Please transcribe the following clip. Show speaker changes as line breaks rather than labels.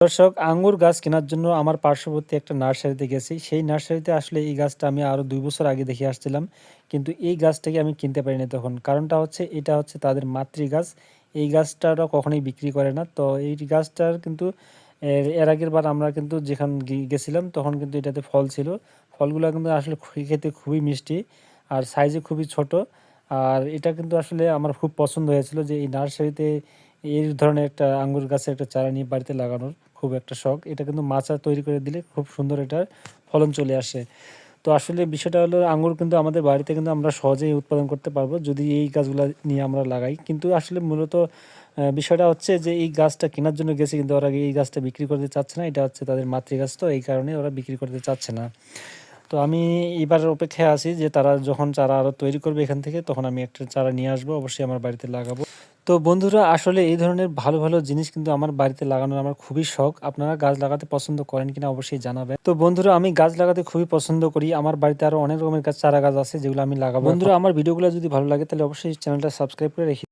দর্শক, আঙ্গুর গাছ কেনার জন্য আমার পার্শ্ববর্তী একটা নার্সারিতে গেছি। সেই নার্সারিতে আসলে এই গাছটা আমি আরও দুই বছর আগে দেখে আসছিলাম, কিন্তু এই গাছটাকে আমি কিনতে পারিনি তখন। কারণটা হচ্ছে, এটা হচ্ছে তাদের মাতৃ গাছ এই গাছটা ওরা কখনোই বিক্রি করে না। তো এই গাছটার কিন্তু, এর আগের বার আমরা কিন্তু যেখান গেছিলাম, তখন কিন্তু এটাতে ফল ছিল। ফলগুলো কিন্তু আসলে খেতে খুবই মিষ্টি আর সাইজে খুবই ছোট। আর এটা কিন্তু আসলে আমার খুব পছন্দ হয়েছিল যে এই নার্সারিতে এই ধরনের একটা আঙ্গুর গাছের একটা চারা নিয়ে বাড়িতে লাগানোর খুব একটা শখ। এটা কিন্তু মাচা তৈরি করে দিলে খুব সুন্দর এটার ফলন চলে আসে। তো আসলে বিষয়টা হলো আঙ্গুর কিন্তু আমাদের বাড়িতে কিন্তু আমরা সহজেই উৎপাদন করতে পারব যদি এই গাছগুলো নিয়ে আমরা লাগাই। কিন্তু আসলে মূলত বিষয়টা হচ্ছে যে এই গাছটা কেনার জন্য গেছে কিন্তু ওরা এই গাছটা বিক্রি করতে চাচ্ছে না। এটা হচ্ছে তাদের মাতৃগাছ, তো এই কারণে ওরা বিক্রি করতে চাচ্ছে না। তো আমি এবার অপেক্ষায় আছি যে তারা যখন চারা আরও তৈরি করবে এখান থেকে, তখন আমি একটা চারা নিয়ে আসব, অবশ্যই আমার বাড়িতে লাগাবো। তো বন্ধুরা, আসলে এই ধরনের ভালো ভালো জিনিস কিন্তু আমার বাড়িতে লাগানোর আমার খুবই শখ। আপনারা গাছ লাগাতে পছন্দ করেন কিনা অবশ্যই জানাবেন। তো বন্ধুরা, আমি গাছ লাগাতে খুবই পছন্দ করি। আমার বাড়িতে আরও অনেক রকমের গাছ, চারা গাছ আছে যেগুলো আমি লাগাবো। বন্ধুরা, আমার ভিডিওগুলো যদি ভালো লাগে, তাহলে অবশ্যই চ্যানেলটা সাবস্ক্রাইব করে রেখে